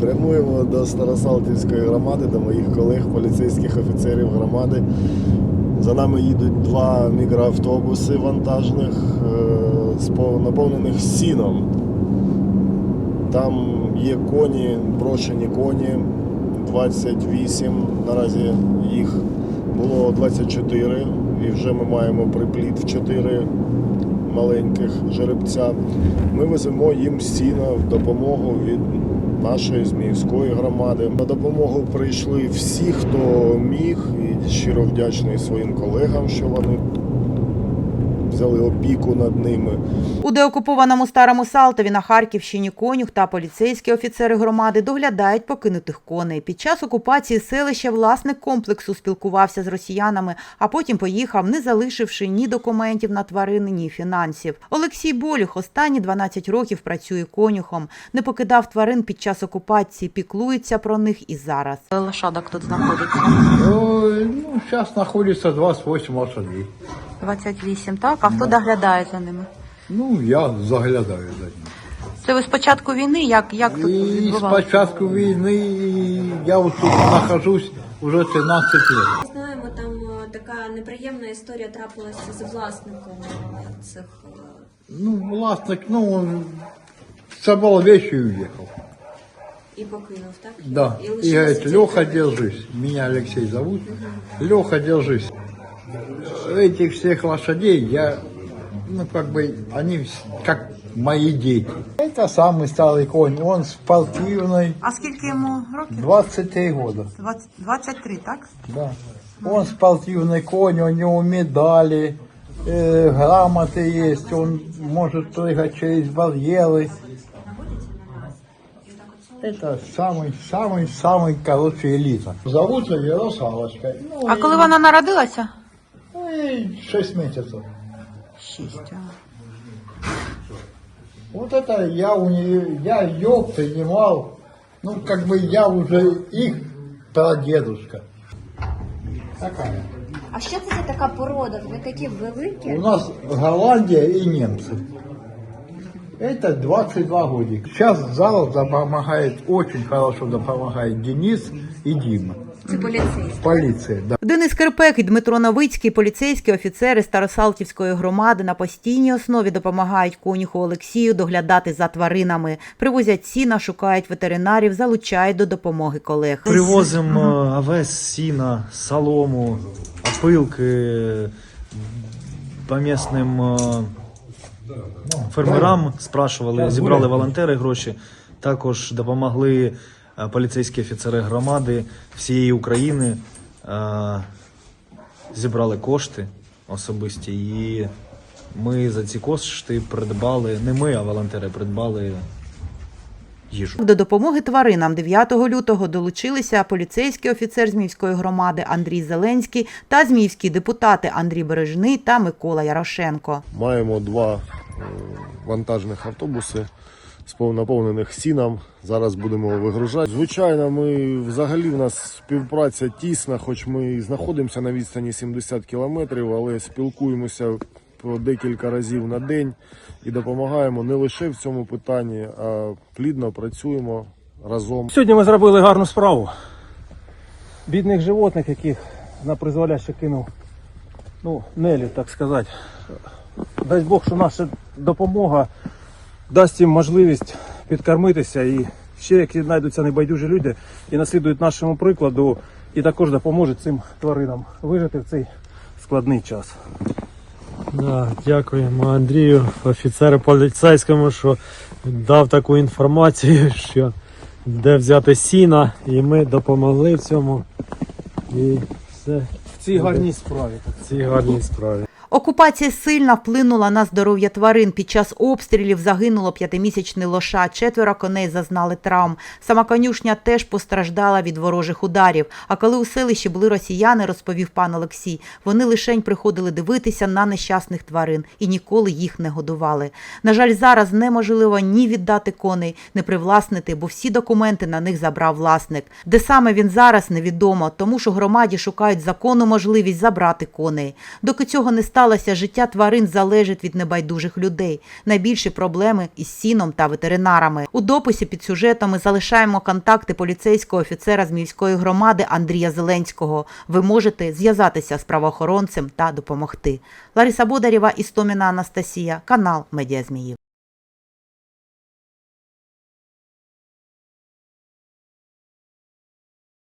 Прямуємо до Старосалтівської громади, до моїх колег, поліцейських офіцерів громади. За нами їдуть два мікроавтобуси вантажних, е, наповнених сіном. Там є коні, брошені коні, 28, наразі їх було 24, і вже ми маємо припліт в 4 маленьких жеребця. Ми веземо їм сіно в допомогу від нашої зміївської громади. На допомогу прийшли всі, хто міг, і щиро вдячний своїм колегам, що вони взяли опіку над ними. У деокупованому старому Салтові на Харківщині конюх та поліцейські офіцери громади доглядають покинутих коней. Під час окупації селища власник комплексу спілкувався з росіянами, а потім поїхав, не залишивши ні документів на тварини, ні фінансів. Олексій Болюх останні 12 років працює конюхом, не покидав тварин під час окупації, піклується про них і зараз. Лошадок тут знаходиться ну, сейчас находится 28 лошадей. 28, так? А хто доглядає за ними? Ну, я заглядаю за ним. Це ви з початку війни? Як, як И с початку війни я вот тут нахожусь уже 13 лет. Знаємо, там е, така неприємна історія трапилася з власником е, цих. е, Ну, властник, ну, он собрал вещи и уехал. І покинув, так? Да. І И лишилися говорит, тільки- Леха, держись. Меня Алексей зовут. Леха, держись. Этих всех лошадей я, ну, как бы, они как мои дети. Это самый старый конь. Он спортивный. А скільки йому років? 23 года. 20, 23, так? Да. Он спортивный конь, у него медали, э, грамоты есть, он может прыгать через барьеры. Это самый, самый, самый, короче, элита. Зовут ее Русалочка. Ну, А коли вона народилася? ну, и 6 месяцев. Шість. Вот это я у нее, я ее принимал, ну, как бы я уже их прадедушка. Такая. А що це за така порода? Ви такі великі? У нас Голландия и немцы. Это 22 годика. Сейчас зал помогает, очень хорошо помогает Денис и Дима. Це поліцейські. Полиция, да. Денис Кирпек і Дмитро Новицький, поліцейські офіцери Старосалтівської громади на постійній основі допомагають конюху Олексію доглядати за тваринами, привозять сіна, шукають ветеринарів, залучають до допомоги колег. Привозимо овес, сіна, солому, опилки по місцевим е, фермерам спрашували, зібрали волонтери гроші. Також допомогли поліцейські офіцери громади всієї України. е, Зібрали кошти особисті, і ми за ці кошти придбали, не ми, а волонтери придбали їжу. До допомоги тваринам 9 лютого долучилися поліцейський офіцер Зміївської громади Андрій Зеленський та зміївські депутати Андрій Бережний та Микола Ярошенко. Маємо два е, вантажних автобуси наповнених сіном. Зараз будемо вигружати. Звичайно, ми взагалі в нас співпраця тісна, хоч ми і знаходимося на відстані 70 кілометрів, але спілкуємося по декілька разів на день і допомагаємо не лише в цьому питанні, а плідно працюємо разом. Сьогодні ми зробили гарну справу. Бідних животних, яких на призволяще кинув, ну, Нелі, так сказати. Дай Бог, що наша допомога дасть їм можливість підкормитися і ще які знайдуться небайдужі люди і наслідують нашому прикладу, і також допоможуть цим тваринам вижити в цей складний час. Да, дякуємо Андрію, офіцеру поліцейському, що дав таку інформацію, що де взяти сіна, і ми допомогли в цьому. І все В цій гарній справі. в цій гарній справі. Окупація сильно вплинула на здоров'я тварин. Під час обстрілів загинуло п'ятимісячний лоша, четверо коней зазнали травм. Сама конюшня теж постраждала від ворожих ударів. А коли у селищі були росіяни, розповів пан Олексій, вони лишень приходили дивитися на нещасних тварин і ніколи їх не годували. На жаль, зараз неможливо ні віддати коней, не привласнити, бо всі документи на них забрав власник. Де саме він зараз невідомо, тому що громаді шукають законну можливість забрати коней. Доки цього не стане, сталося, життя тварин залежить від небайдужих людей. Найбільші проблеми із сіном та ветеринарами. У дописі під сюжетом ми залишаємо контакти поліцейського офіцера з міської громади Андрія Зеленського. Ви можете зв'язатися з правоохоронцем та допомогти. Лариса Бодарєва, Істоміна Анастасія, канал Медіа Зміїв.